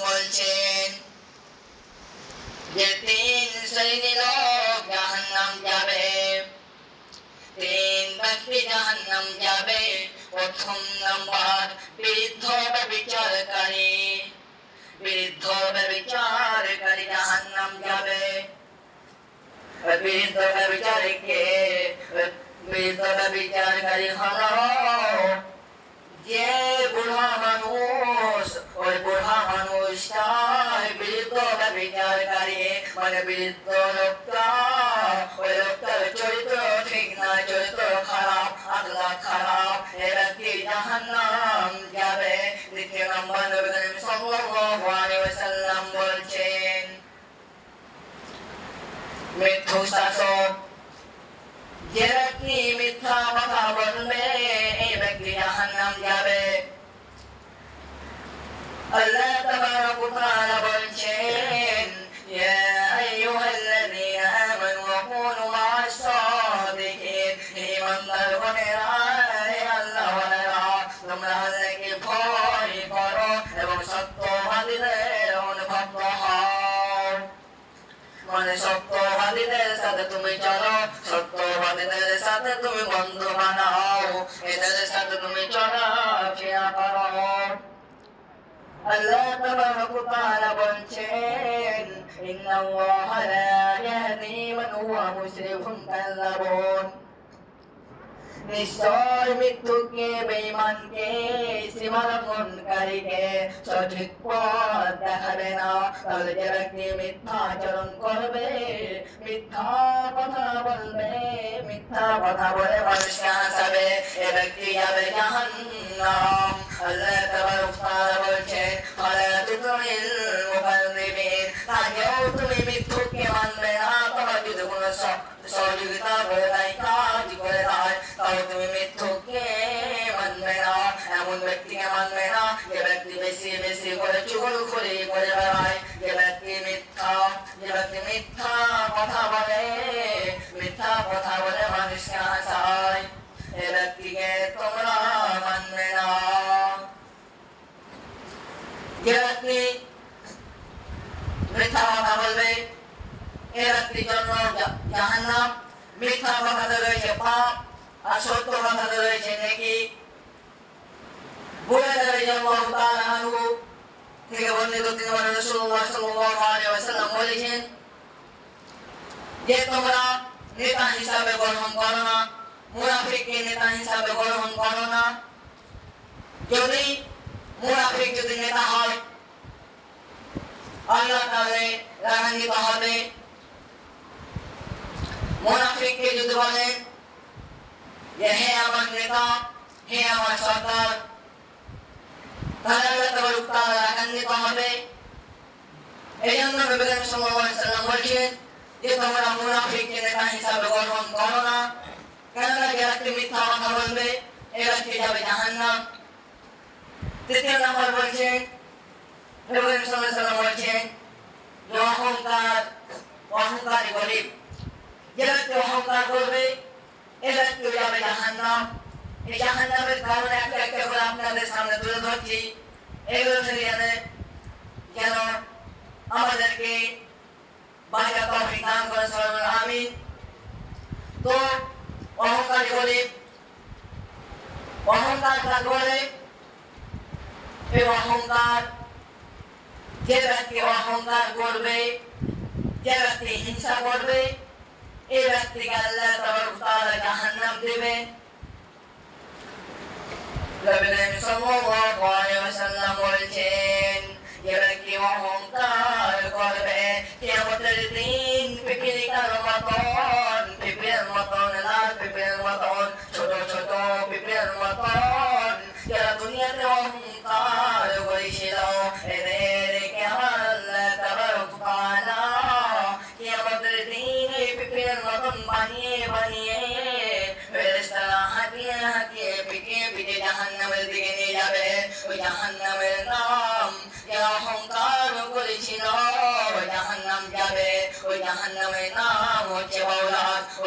বলছেন যে তিন শ্রেণি লোক জাহান্নাম যাবে তিন ব্যক্তি জাহান্নাম যাবে প্রথম নাম্বার বৃদ্ধ বিচারকারী বৃদ্ধ বিচারকারী জাহান্নাম যাবে বৃদ্ধ বিচারকে বৃদ্ধ বিচারকারী হলো যে বুড়া মানুষ বুড়া মানুষটাই বৃদ্ধ বিচারকারী মানে বৃদ্ধ লোকটা ওই লোকটার চরিত্র ঠিক না চরিত্র খারাপ আল্লাহ খারাপ এরা কি জাহান্নাম যাবে দ্বিতীয় নম্বর নবী সাল্লাল্লাহু আলাইহি ওয়াসাল্লাম বলছেন মিথ্যু শাসক যে ব্যক্তি মিথ্যা কথা বলবে এই ব্যক্তি জাহান্নাম যাবে আল্লাহ তাবারক ওয়া তাআলা বলছেন ইয়া আইয়ুহাল্লাযীনা আমানু কুনু হও মানে সত্যবাদীদের সাথে তুমি চলো সত্যবাদীদের সাথে তুমি বন্ধু বানাও এদের সাথে তুমি চলাফেরা করো আল্লাহ তাবারক তাআলা বলছেন ইন্নাল্লাহা লা ইয়াহদি মান হুয়া মুশরিকুন কাল্লাবুন নিশ্চয় মৃত্যুকে বেঈমানকে সীমালঙ্ঘনকারীকে সঠিক পথ দেখাবে না তাহলে যে ব্যক্তি মিথ্যাচরণ করবে মিথ্যা কথা বলবে মিথ্যা কথা বলে মানুষকে হাসাবে এ ব্যক্তি যাবে জাহান্নাম আল্লাহ স- সহযোগিতা করে দেয় কাজ করে দেয় তাহলে তুমি মৃত্যুকে মানবে না এমন ব্যক্তিকে মানবে না যে ব্যক্তি বেশি বেশি করে চুগল করে করে বেড়ায় যে ব্যক্তি মিথ্যা যে ব্যক্তি মিথ্যা কথা বলে মিথ্যা কথা বলে মানুষকে হাসায় এ ব্যক্তিকে তোমরা মানবে না যে ব্যক্তি মিথ্যা কথা বলবে এ ব্যক্তির জন্য জা- জাহান্নাম, মিথ্যা কথাতে রয়েছে, পাপ আর সত্য কথাতে রয়েছে নেকি? বুড়াদের রাদিয়াল্লাহু তাআলা আনহু, থেকে বর্ণিত তিনি বলেন বলেছেন যে তোমরা নেতা হিসাবে গ্রহণ করো না, মুনাফিককে নেতা হিসাবে গ্রহণ করো না। যদি মুনাফিক যদি নেতা হয়, আল্লাহ তাহলে রাগান্বিত হবে। মুনাফিককে যদি বলেন যে, হে আমার নেতা, হে আমার সরকার তাহলে আল্লাহ তাবারক তাআলা হবে। এই জন্য নবী করিম সাল্লাল্লাহু যে, তোমরা মুনাফিককে নেতা হিসাবে গ্রহণ করো না, কেননা যে ব্যক্তি মিথ্যা কথা বলবে এই ব্যক্তি যাবে জাহান্নাম। তৃতীয় নম্বর বলছেন, নবী করিম সাল্লাল্লাহু যে অহংকার অহংকারী গরিব যে ব্যক্তি অহংকার করবে এ ব্যক্তি যাবে জাহান্নাম। এই জাহান্নামের কারণে একটা একটা করে আপনাদের সামনে তুলে ধরছি। এগুলো থেকে যেন আমাদেরকে বাঁচা তৌফিক দান করে সবাই আমিন। তো, অহংকারী গরিব অহংকার কাকে বলে এই অহংকার যে ব্যক্তি অহংকার করবে, যে ব্যক্তি হিংসা করবে এই ব্যক্তিকে আল্লাহ তাবারক তাআলা জাহান্নাম দেবেন নবী করিম সাল্লাল্লাহু আলাইহি ওয়াসাল্লাম বলেছেন যে ব্যক্তি অহংকার করবে, কিয়ামতের দিন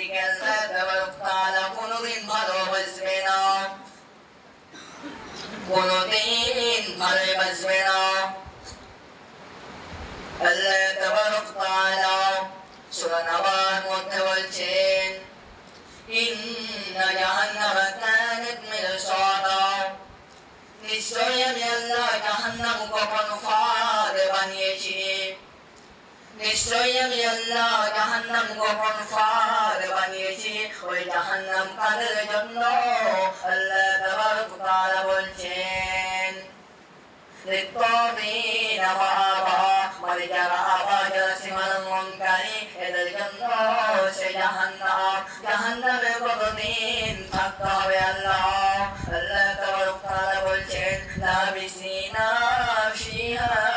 এ ব্যক্তিকে আল্লাহ তাবারক তাআলা কোনোদিন ভালোবাসবে না কোনোদিন ভালোবাসবে না আল্লাহ তাবারক তাআলা সূরা নাবার মধ্যে বলছেন ইন্না জাহান্নামা কানাত মিরসাদা নিশ্চয়ই আমি আল্লাহ জাহান্নাম কখন ফাঁদ বানিয়েছি নিশ্চয়ই আমি আল্লাহ জাহান্নাম কখন ফাঁদ বানিয়েছি ওই জাহান্নাম কাদের জন্য আল্লাহ তাবারক তাআলা বলছেন للطاغين مآبا মানে যারা আবার যারা সীমালঙ্ঘনকারী এদের জন্য সে জাহান্নাম জাহান্নামে কতদিন থাকতে হবে আল্লাহ আল্লাহ তাবারক তাআলা বলছেন লাবিসিনা ফিহা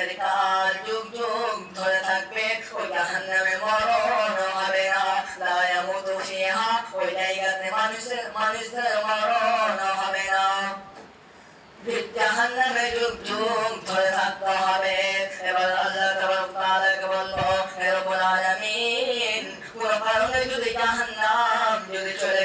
তাদের কাল যুগ যুগ ধরে থাকবে ওই জাহান্নামে মরণ হবে না লা ইয়ামুতু ফিহা ওই জায়গাতে মানুষের মানুষদের মরণ হবে না জাহান্নামে যুগ যুগ ধরে থাকতে হবে এবার আল্লাহ তাবারক তাআলাকে বলব হে রব্বুল আলামিন কোন কারণে যদি জাহান্নাম যদি চলে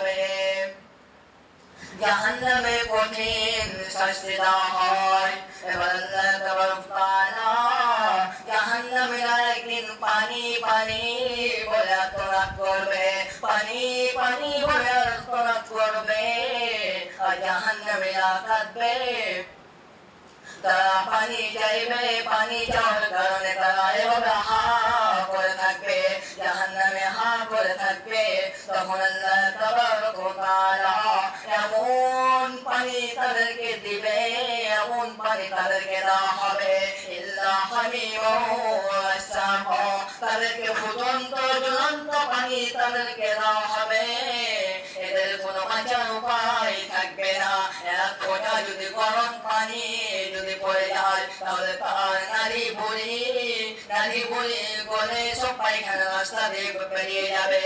বানিয়ে যাবে জাহান্নামে কঠিন শাস্তি দেওয়া হয় এবার আল্লাহ তাবারক তাআলা জাহান্নামীরা একদিন পানি পানি বলে আত্মনাদ করবে পানি পানি বলে আত্মনাদ করবে আর জাহান্নামীরা কাঁদবে তারা পানি চাইবে পানি চাওয়ার কারণে তারা এভাবে হা করে থাকবে, জাহান্নামে হা করে থাকবে। তখন আল্লাহ এমন পানি তাদেরকে দিবে, এমন পানি তাদেরকে দেওয়া হবে। ইল্লা তাদেরকে ফুটন্ত জ্বলন্ত পানি তাদেরকে দেওয়া হবে এদের কোনো বাঁচার উপায় থাকবে না এক ফোঁটা যদি গরম পানি যদি পড়ে যায় তাহলে তার নারী বুড়ি নারী বুড়ি গলে সব পায়খানা রাস্তা দিয়ে বেরিয়ে যাবে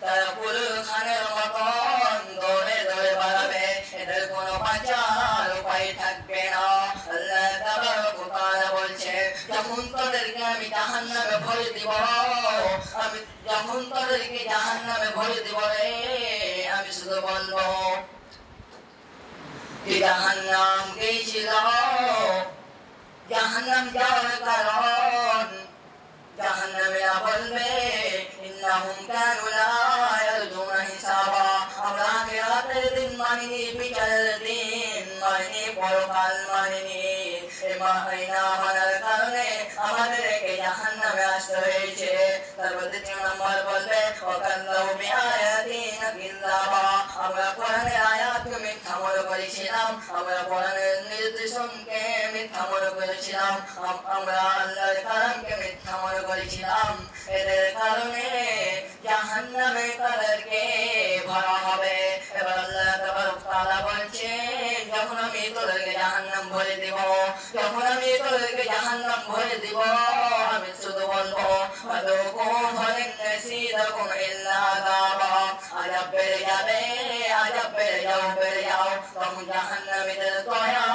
তারা পুরো খানের মতন দৌড়ে দৌড়ে বাড়াবে এদের কোনো বাঁচার উপায় থাকবে না আমি জাহান্নামে ভরে দিব আমি ভরে দিব রে, আমি শুধু বলব গেছিল জাহান্নাম যাওয়ার কারণ বলবে, ইন্নাহুম কানু লা ইয়ারজুনা হিসাবা। আমরা আখিরাতের দিন মানিনি বিচারের দিন মানিনি, পরকাল মানিনি। এই মাহিনা মানার কারণে আমাদেরকে জাহান্নামে আসতে হয়েছে। তারপর দ্বিতীয় নম্বর বলবে, ওয়াকাল্লাহু বিআয়াতিনা কিযাবা আমরা কোরআনের মিথ্যা মনে করেছিলাম, আমরা কোরআনের নির্দেশনকে করেছিলাম, আমরা আল্লাহর কালামকে মিথ্যা মনে করেছিলাম। এদের কারণে জাহান্নামে তাদেরকে ভরা হবে। এবার আল্লাহ তাআলা বলছেন যখন আমি তোদেরকে জাহান্নাম ভরে দেব, যখন আমি তোদেরকে জাহান্নাম ভরে দেব, আমি শুধু বলব ফাদুকু ফালিন বেড়ে যাবে আযাব বেড়ে যাও বেড়ে তখন জাহান্নামীদের দয়া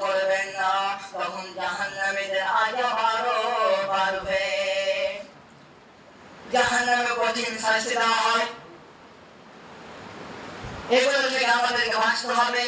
করবেন না তখন জাহান্নামীদের আরও বাড়বে। জাহান্নামে কঠিন শাস্তি দেওয়া হয়। এগুলো থেকে আমাদেরকে বাঁচতে হবে।